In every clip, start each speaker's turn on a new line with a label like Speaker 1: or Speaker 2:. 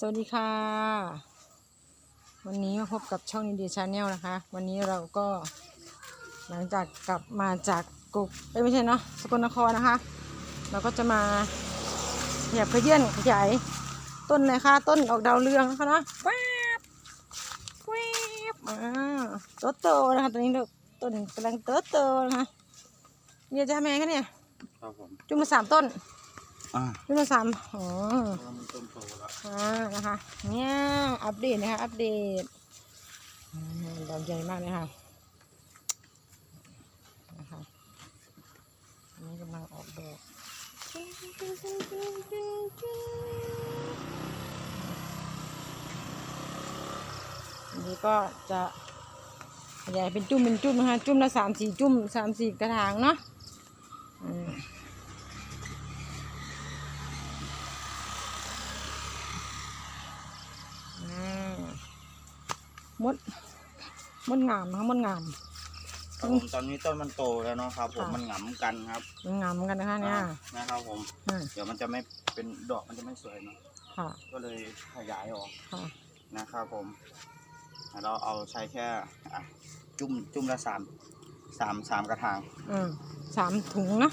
Speaker 1: สวัสดีค่ะ วันนี้มาพบกับช่องนิเดียชาแนลนะคะ วันนี้เราก็หลังจากกลับมาจากกุกเอ้ยไม่ใช่เนาะสกลนครนะคะ เราก็จะมาขยับขยื่นขยายต้นเลยค่ะ ต้นออกดาวเรืองนะคะเนาะแวบแวบอ่าโตโตๆนะคะตอนนี้ต้นกำลังเติบโตนะคะเนี่ยจะทำยังไงคะเนี่ย
Speaker 2: ครับผม
Speaker 1: จุ่มมาสามต้น
Speaker 2: อ่า
Speaker 1: จุ่มาสามอ๋อ
Speaker 2: นต้นโตแล้ว
Speaker 1: อ่านะคะ เนี่ยอัปเดตนะคะอัปเดตดอกใหญ่มากเลยค่ะนะคะอันนี้กำลังออกดอกอันนี้ก็จะขยายเป็นจุ่มเป็นจุ่มนะคะ จุ่มละสามสี่จุ่มสามสี่กระถางเนาะอืม อ่าม ดมดงามนะคะมดงาม
Speaker 2: ครับผมตอนนี้ต้นมันโตแล้วเนาะครับ ผมค่ะ มันหงำกันครับ
Speaker 1: มดงามเหมือนกันนะคะเนี่ย อ่า
Speaker 2: นะครับผม
Speaker 1: อ่า
Speaker 2: เดี๋ยวมันจะไม่เป็นดอกมันจะไม่สวยเนาะ
Speaker 1: ค่ะ
Speaker 2: ก็เลยขยายออก
Speaker 1: ค่ะ
Speaker 2: นะครับผมแล้วเราเอาใช้แค่อะจุ่มจุ่มละสามสามสามกระถาง
Speaker 1: อืมสามถุงเนาะ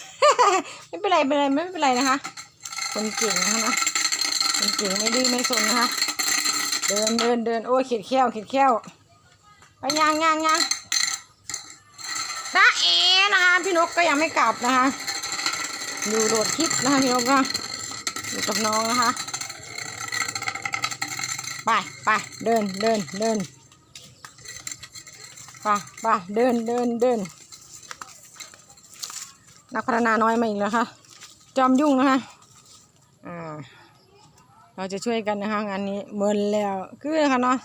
Speaker 1: ไม่เป็นไรไม่เป็นไรไม่เป็นไรนะคะ คนเก่งนะคะนะคนเก่งไม่ดื้อไม่สนนะคะ เดินเดินเดินโอ้ขีดเขี้ยวขีดเขี้ยวไปยางยางยางตาเอนะคะ พี่นกก็ยังไม่กลับนะคะดูโดดคลิปนะคะพี่นกนะอยู่กับน้องนะคะ ไปไปเดินเดินเดินไปไปเดินเดินเดิน นักพัฒนาน้อยมาอีกแล้วค่ะ จอมยุ่งนะคะอ่าเราจะช่วยกันนะคะงานนี้เมินแล้วคือนะคะเนาะ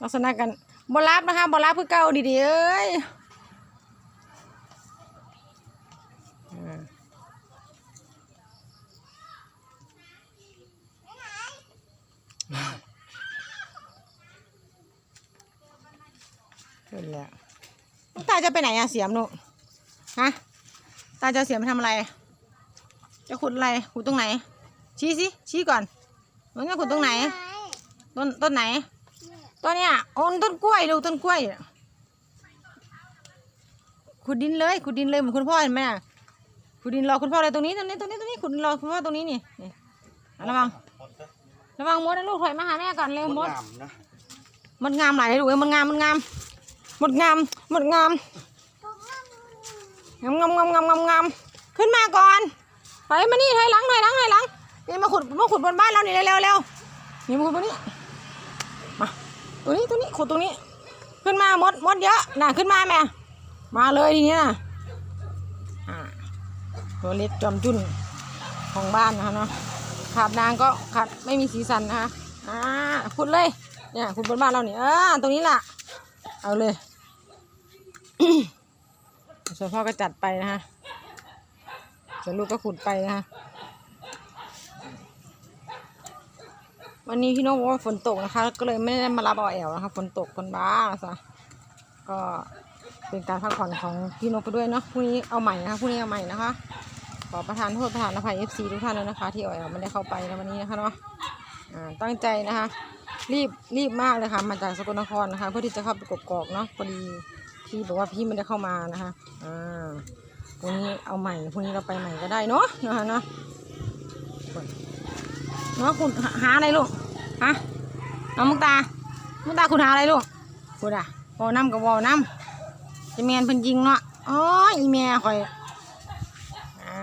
Speaker 1: ลักษณะกันบอลลับนะคะบอลลับเพื่อเก่าดีๆเอ้ยขึ้นแล้วตาจะไปไหนอะเสียมหนูฮะ ดงามมดงามมดงามงามงามงามงามงาม งามขึ้นมาก่อนถอยมานี่ถอยหลังถอยหลังถอยหลังนี่มาขุดมาขุดบนบ้านเรานี่เร็วเร็วเร็วนี่มาขุดบนนี้มาตัวนี้ตัวนี้ขุดตรงนี้ ขึ้นมามดมดเยอะน่ะขึ้นมาแม่มาเลยทีนี้นะอ่าตัวเล็กจอมจุนของบ้านนะคะเนาะขาดนางก็ขาดไม่มีสีสันนะคะอ่าขุดเลยเนี่ยขุดบนบ้านเราเนี่ยเออตรงนี้ล่ะเอาเลย ส่วนพ่อก็จัดไปนะคะส่วนลูกก็ขุดไปนะคะวันนี้พี่น้องบอกว่าฝนตกนะคะ ก็เลยไม่ได้มารับเอาแอลนะคะฝนตกฝนบ้าซะก็เป็นการพักผ่อนของพี่นกไปด้วยเนาะพรุ่งนี้เอาใหม่นะคะพรุ่งนี้เอาใหม่นะคะขอประทานโทษประทานอภัยเอฟซีทุกท่านเลยนะคะ ที่เอาแอลไม่ได้เข้าไปในวันนี้นะคะเนาะตั้งใจนะคะ รีบรีบมากเลยค่ะมาจากสกลนครนะคะ เพื่อที่จะเข้าไปกกอกเนาะพอดี พี่บอกว่าพี่ไม่ได้เข้ามานะคะอ่าพรุ่งนี้เอาใหม่พรุ่งนี้เราไปใหม่ก็ได้เนาะนะคะเนาะเนาะคุณหาอะไรลูกฮะน้องมุกตามุกตาคุณหาอะไรลูกคุณอะวอน้ำกับวอน้ำจะแมนเพิ่นยิงเนาะอ๋ออีแม่คอยอ่า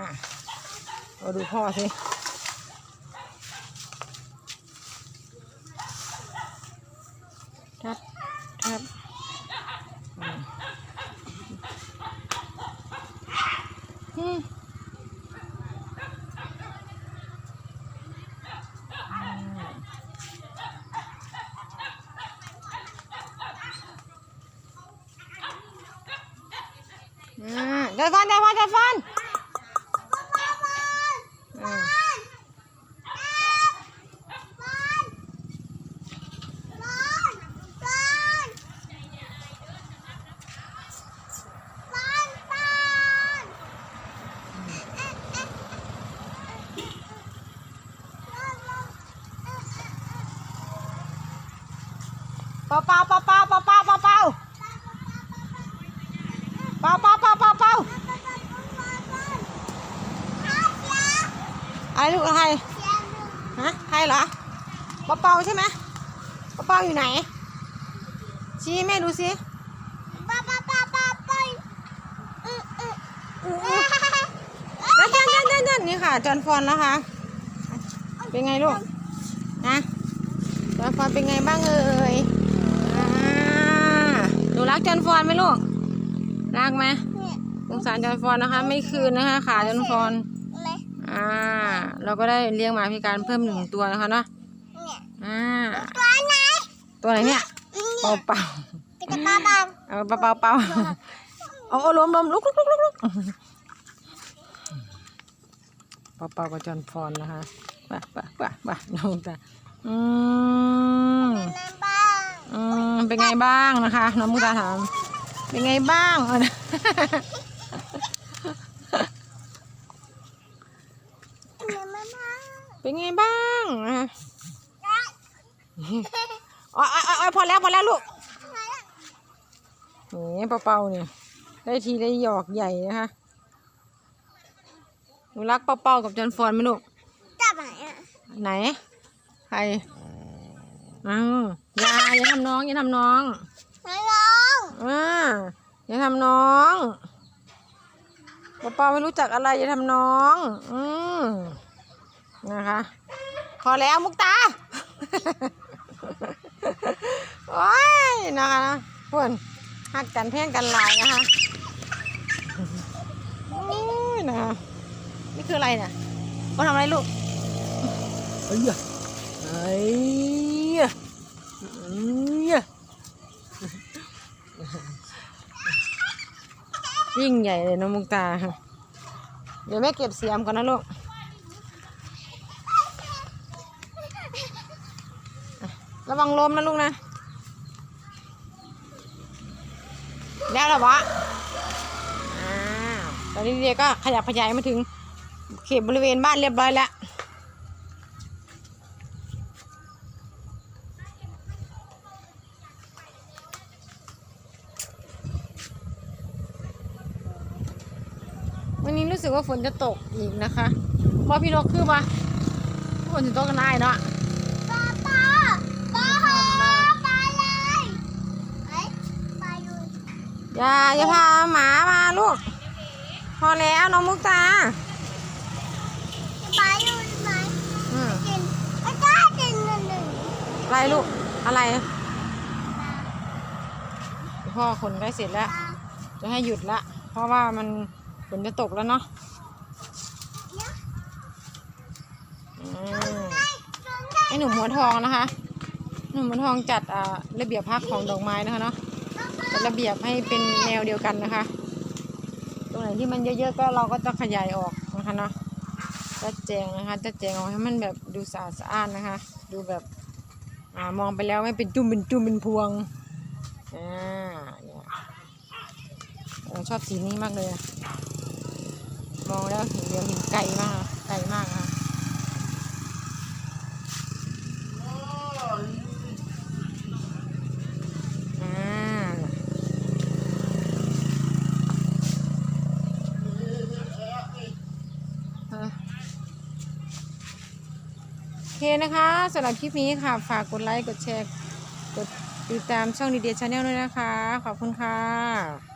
Speaker 1: เราดูพ่อสิ Devon, Devon, Devon! Mm. Papa, papa. อะไรลูกอะไรฮะใครเหรอเป่าเป่าใช่ไหมเป่าเป่าอยู่ไหน ชี้ให้แม่ดูสิ
Speaker 3: นั่
Speaker 1: นนั่นนั่นนั่นนั่นนี่ค่ะ จอนฟอนแล้วค่ะ เป็นไงลูก นะ จอนฟอนเป็นไงบ้างเอ่ยอ่าหนูรักจอนฟอนไหมลูก รักไหมสงสารจอนฟอนนะคะ ไม่คืนนะคะ ขาจอนฟอน อ่า เราก็ได้เลี้ยงหมาพิการเพิ่มหนึ่งตัวนะคะเนาะอ่าตัวไหนเนี่ย
Speaker 3: เป่
Speaker 1: าเป่าเอาเป่าเป่าเป่าเอาเอาล้มล้มลุกลุกลุกลุกลุกเป่าเป่ากับจอนฟอนนะคะป่ะป่ะป่ะป่ะน้องตาอืมอืมเป็นไงบ้างนะคะน้องมุกตาถามเป็นไงบ้าง เออนะเป็นไงบ้างนะคะอ๋ออ๋ออ๋อพอแล้วพอแล้วลูกนี่เป่าๆเนี่ยได้ทีได้หยอกใหญ่นะคะหนูรักเป่าๆกับจอนฟอนไหมลูกไหนใครอ้าวอย่าอย่าทำน้องอย่าทำน้องอ่าอย่าทำน้องเป่าๆไม่รู้จักอะไรอย่าทำน้อง อืม นะคะ พอแล้วมุกตา โอ้ยนะคะนะเพื่อนหักกันแพ่งกันหลายนะคะโอ้ยนะคะนี่คืออะไรเนี่ยเขาทำอะไรลูกเอ้ยเอ้ยเอ้ยยิ่งใหญ่เลยน้องมุกตา เดี๋ยวแม่เก็บเสียมก่อนนะลูก ระ วังลมนะลูกนะแล้วหรอวะอ่าตอนนี้เดียก็ขยับขยายมาถึงเขตบริเวณบ้านเรียบร้อยแล้ววันนี้รู้สึกว่าฝนจะตกอีกนะคะว่าพี่นกคือปะฝนจะตกกันได้เนาะ อย่าอย่าพาหมามาลูก พอแล้วน้องมุกตาอืมอะไรลูก อะไร พ่อขนใกล้เสร็จแล้ว จะให้หยุดละ เพราะว่ามันฝนจะตกแล้วเนาะอืม
Speaker 3: ใ
Speaker 1: ห้หนุ่มหัวทองนะคะ หนุ่มหัวทองจัดอ่าระเบียบพักของดอกไม้นะคะเนาะจัด ระเบียบให้เป็นแนวเดียวกันนะคะ ตรงไหนที่มันเยอะๆก็เราก็จะขยายออกนะคะเนาะจัดแจงนะคะจัดแจงออกให้มันแบบดูสะอาดสะอ้านนะคะ ดูแบบอ่ามองไปแล้วไม่เป็นจุ่มเป็นจุ่มเป็นพวงอ่าเนี่ยเราชอบสีนี้มากเลยอะมองแล้วเห็นเดียวเห็นไกลมากอะไกลมากอะอ่า อะโอ เคนะคะสำหรับคลิปนี้ค่ะ ฝากกดไลค์ กดแชร์ กดติดตามช่องดีเดียชาแนลด้วยนะคะ ขอบคุณค่ะ